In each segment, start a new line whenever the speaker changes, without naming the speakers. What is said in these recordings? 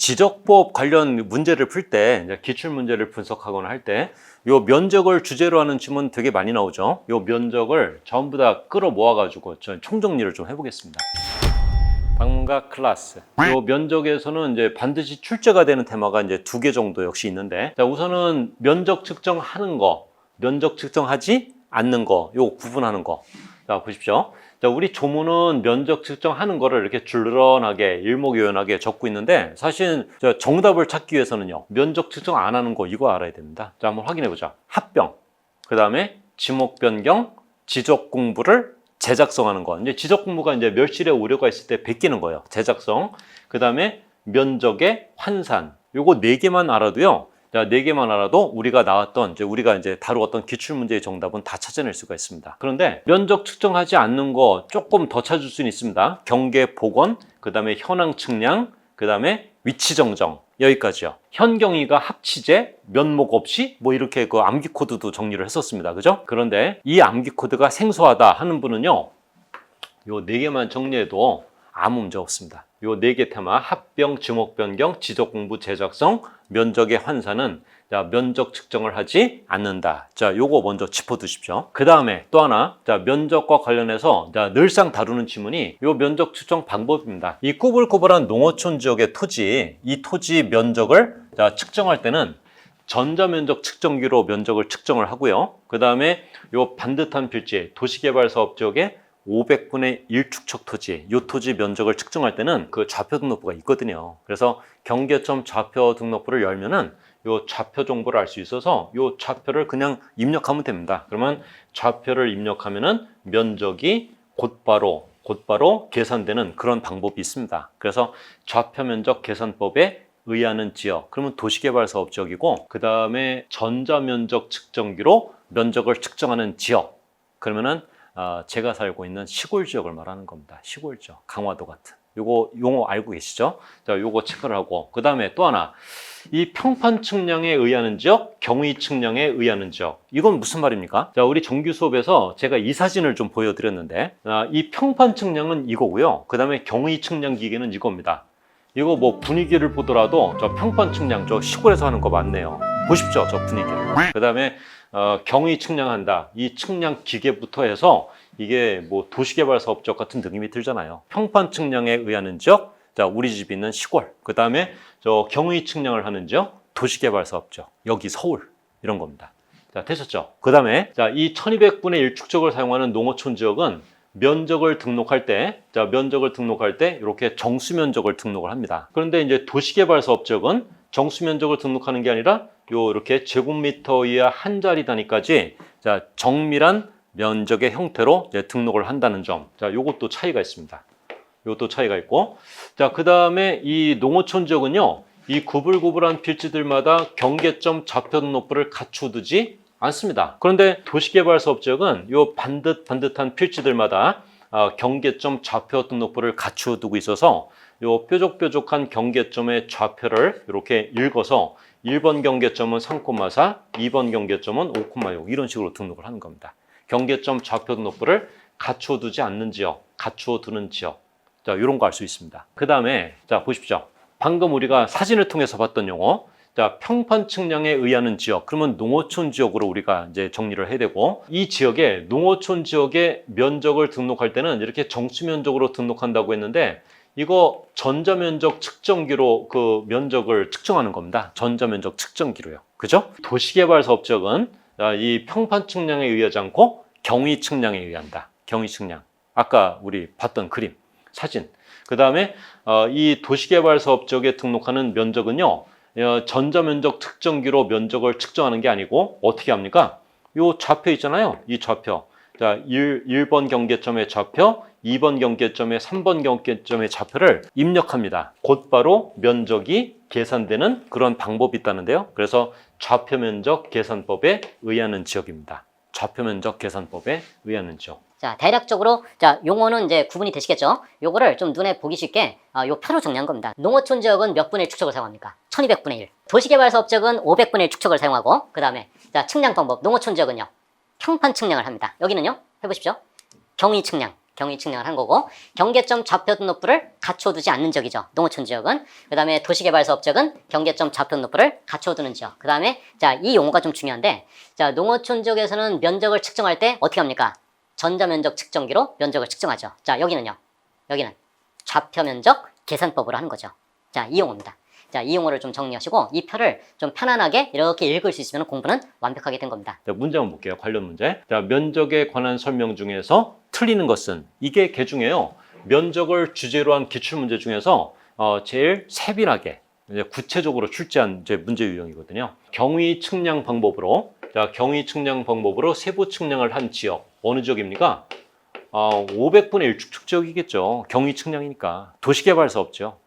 지적법 관련 문제를 풀 때 기출 문제를 분석하거나 할 때 요 면적을 주제로 하는 질문 되게 많이 나오죠. 요 면적을 전부 다 끌어 모아 가지고 전 총정리를 좀 해보겠습니다. 방문각 클래스. 요 면적에서는 이제 반드시 출제가 되는 테마가 이제 두 개 정도 역시 있는데, 자 우선은 면적 측정하는 거, 면적 측정하지 않는 거, 요 구분하는 거. 자 보십시오. 자 우리 조문은 면적 측정하는 거를 이렇게 줄러나게 일목요연하게 적고 있는데, 사실 저 정답을 찾기 위해서는요, 면적 측정 안 하는 거 이거 알아야 됩니다. 자 한번 확인해 보자. 합병. 그 다음에 지목 변경, 지적 공부를 제작성하는 거. 이제 지적 공부가 이제 멸실의 우려가 있을 때 베끼는 거예요. 제작성. 그 다음에 면적의 환산. 요거 네 개만 알아도요. 자, 네 개만 알아도 우리가 나왔던 이제 우리가 이제 다루었던 기출 문제의 정답은 다 찾아낼 수가 있습니다. 그런데 면적 측정하지 않는 거 조금 더 찾을 수는 있습니다. 경계 복원, 그 다음에 현황 측량, 그 다음에 위치 정정 여기까지요. 현경이가 합치제, 면목 없이 뭐 이렇게 그 암기 코드도 정리를 했었습니다. 그죠? 그런데 이 암기 코드가 생소하다 하는 분은요. 요 네 개만 정리해도 아무 문제 없습니다. 요 네 개 테마 합병, 지목 변경, 지적 공부 제작성, 면적의 환산은 자, 면적 측정을 하지 않는다. 자, 요거 먼저 짚어 두십시오. 그 다음에 또 하나, 자, 면적과 관련해서 자, 늘상 다루는 지문이 요 면적 측정 방법입니다. 이 꾸불꾸불한 농어촌 지역의 토지, 이 토지 면적을 자, 측정할 때는 전자면적 측정기로 면적을 측정을 하고요. 그 다음에 요 반듯한 필지, 도시개발 사업 지역의 500분의 1축척 토지, 이 토지 면적을 측정할 때는 그 좌표 등록부가 있거든요. 그래서 경계점 좌표 등록부를 열면은 요 좌표 정보를 알 수 있어서 요 좌표를 그냥 입력하면 됩니다. 그러면 좌표를 입력하면은 면적이 곧바로 곧바로 계산되는 그런 방법이 있습니다. 그래서 좌표 면적 계산법에 의하는 지역, 그러면 도시개발사업 지역이고 그 다음에 전자면적 측정기로 면적을 측정하는 지역, 그러면은 아, 제가 살고 있는 시골 지역을 말하는 겁니다. 시골 지역, 강화도 같은. 요거 용어 알고 계시죠? 자, 요거 체크를 하고 그 다음에 또 하나 이 평판 측량에 의하는 지역, 경위 측량에 의하는 지역. 이건 무슨 말입니까? 자, 우리 정규 수업에서 제가 이 사진을 좀 보여드렸는데 아, 이 평판 측량은 이거고요. 그 다음에 경위 측량 기계는 이겁니다. 이거 뭐 분위기를 보더라도 저 평판 측량 저 시골에서 하는 거 맞네요. 보십시오, 저 분위기를. 그 다음에 어, 경위 측량한다. 이 측량 기계부터 해서 이게 뭐 도시개발 사업적 같은 느낌이 들잖아요. 평판 측량에 의하는 지역, 자 우리 집 있는 시골. 그 다음에 저 경위 측량을 하는 지역, 도시개발 사업적. 여기 서울 이런 겁니다. 자 되셨죠? 그 다음에 자이 1200분의 1 축적을 사용하는 농어촌 지역은 면적을 등록할 때, 자 면적을 등록할 때 이렇게 정수 면적을 등록을 합니다. 그런데 이제 도시개발 사업 지역은 정수 면적을 등록하는 게 아니라 요 이렇게 제곱미터 이하 한 자리 단위까지 자 정밀한 면적의 형태로 이제 등록을 한다는 점. 자, 요것도 차이가 있습니다. 요것도 차이가 있고. 자, 그다음에 이 농어촌 지역은요. 이 구불구불한 필지들마다 경계점 좌표 등록부를 갖추두지 않습니다. 그런데 도시개발 사업 지역은 요 반듯 반듯한 필지들마다 어, 경계점 좌표 등록부를 갖추두고 있어서 요 뾰족뾰족한 경계점의 좌표를 이렇게 읽어서 1번 경계점은 3,4, 2번 경계점은 5,6 이런 식으로 등록을 하는 겁니다. 경계점 좌표 등록부를 갖추어 두지 않는 지역, 갖추어 두는 지역. 자, 이런 거 알 수 있습니다. 그 다음에, 자, 보십시오. 방금 우리가 사진을 통해서 봤던 용어. 자, 평판 측량에 의하는 지역. 그러면 농어촌 지역으로 우리가 이제 정리를 해야 되고, 이 지역에, 농어촌 지역의 면적을 등록할 때는 이렇게 정수 면적으로 등록한다고 했는데, 이거 전자면적 측정기로 그 면적을 측정하는 겁니다. 전자면적 측정기로요. 그죠? 도시개발 사업적은 자, 이 평판 측량에 의하지 않고 경위 측량에 의한다. 경위 측량. 아까 우리 봤던 그림, 사진. 그 다음에 어, 이 도시개발 사업 지역에 등록하는 면적은요, 어, 전자면적 측정기로 면적을 측정하는 게 아니고 어떻게 합니까? 요 좌표 있잖아요. 이 좌표. 자, 1, 1번 경계점의 좌표, 2번 경계점의 3번 경계점의 좌표를 입력합니다. 곧바로 면적이 계산되는 그런 방법이 있다는데요. 그래서 좌표 면적 계산법에 의하는 지역입니다. 좌표 면적 계산법에 의하는 지역.
자, 대략적으로 자, 용어는 이제 구분이 되시겠죠? 요거를 좀 눈에 보기 쉽게 아, 요 표로 정리한 겁니다. 농어촌 지역은 몇 분의 축척을 사용합니까? 1200분의 1. 도시개발 사업 지역은 500분의 1 축척을 사용하고 그다음에 자, 측량 방법 농어촌 지역은요. 평판 측량을 합니다. 여기는요. 해 보십시오. 경위 측량 경위 측량을 한 거고 경계점 좌표 등록부를 갖춰두지 않는 지역이죠. 농어촌 지역은 그 다음에 도시개발사 업적은 경계점 좌표 등록부를 갖춰두는 지역. 그 다음에 자이 용어가 좀 중요한데 자 농어촌 지역에서는 면적을 측정할 때 어떻게 합니까? 전자면적 측정기로 면적을 측정하죠. 자 여기는요. 여기는 좌표 면적 계산법으로 하는 거죠. 자 이 용어입니다. 자, 이 용어를 좀 정리하시고 이 표를 좀 편안하게 이렇게 읽을 수 있으면 공부는 완벽하게 된 겁니다.
자, 문제 한번 볼게요. 관련 문제. 자, 면적에 관한 설명 중에서 틀리는 것은 이게 개 중에요. 면적을 주제로 한 기출 문제 중에서 어, 제일 세밀하게 구체적으로 출제한 이제 문제 유형이거든요. 경위 측량 방법으로 자, 경위 측량 방법으로 세부 측량을 한 지역 어느 지역입니까? 어, 500분의 1 축축 지역이겠죠. 경위 측량이니까 도시개발사 없죠.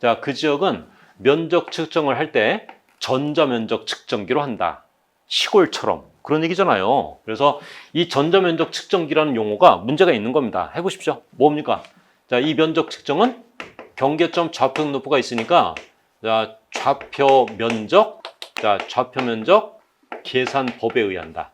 자, 그 지역은 면적 측정을 할 때 전자면적 측정기로 한다. 시골처럼 그런 얘기잖아요. 그래서 이 전자면적 측정기라는 용어가 문제가 있는 겁니다. 해보십시오. 뭡니까? 자, 이 면적 측정은 경계점 좌표 등록부가 있으니까 자, 좌표 면적, 자, 좌표 면적 계산법에 의한다.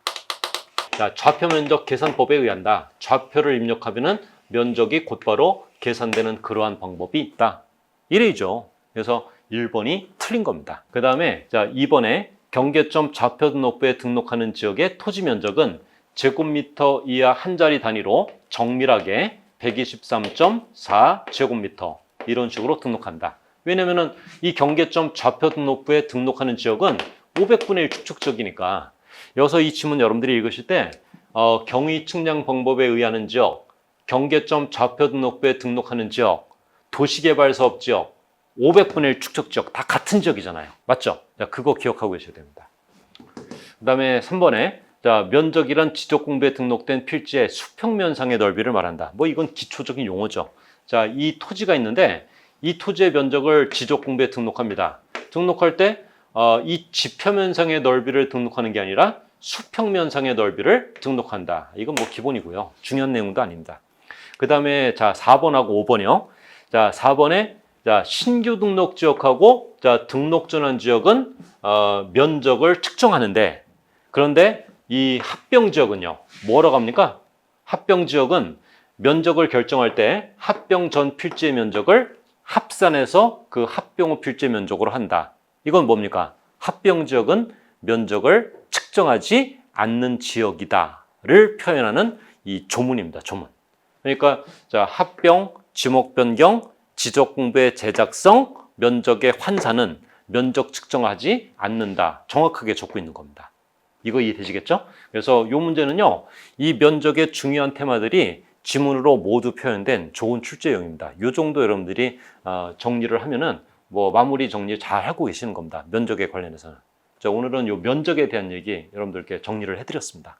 자, 좌표 면적 계산법에 의한다. 좌표를 입력하면은 면적이 곧바로 계산되는 그러한 방법이 있다. 이래죠. 그래서 1번이 틀린 겁니다. 그 다음에 자 2번에 경계점 좌표 등록부에 등록하는 지역의 토지 면적은 제곱미터 이하 한 자리 단위로 정밀하게 123.4 제곱미터 이런 식으로 등록한다. 왜냐면은 이 경계점 좌표 등록부에 등록하는 지역은 500분의 1 축축적이니까 여기서 이 지문 여러분들이 읽으실 때 어, 경위 측량 방법에 의하는 지역, 경계점 좌표 등록부에 등록하는 지역, 도시개발 사업 지역, 500분의 1 축적 지역 다 같은 지역이잖아요. 맞죠? 자, 그거 기억하고 계셔야 됩니다. 그 다음에 3번에 자, 면적이란 지적 공부에 등록된 필지의 수평면상의 넓이를 말한다. 뭐 이건 기초적인 용어죠. 자, 이 토지가 있는데 이 토지의 면적을 지적 공부에 등록합니다. 등록할 때 어, 이 지표면상의 넓이를 등록하는 게 아니라 수평면상의 넓이를 등록한다. 이건 뭐 기본이고요. 중요한 내용도 아닙니다. 그 다음에 자 4번하고 5번이요. 자 4번에 자 신규 등록 지역하고 자 등록 전환 지역은 어, 면적을 측정하는데 그런데 이 합병 지역은요 뭐라고 합니까? 합병 지역은 면적을 결정할 때 합병 전 필지의 면적을 합산해서 그 합병 후 필지의 면적으로 한다. 이건 뭡니까? 합병 지역은 면적을 측정하지 않는 지역이다를 표현하는 이 조문입니다. 조문. 그러니까 자 합병, 지목 변경, 지적 공부의 제작성, 면적의 환산은 면적 측정하지 않는다. 정확하게 적고 있는 겁니다. 이거 이해되시겠죠? 그래서 이 문제는요, 이 면적의 중요한 테마들이 지문으로 모두 표현된 좋은 출제용입니다. 이 정도 여러분들이 어, 정리를 하면은 뭐 마무리 정리 잘 하고 계시는 겁니다. 면적에 관련해서는. 자, 오늘은 이 면적에 대한 얘기 여러분들께 정리를 해드렸습니다.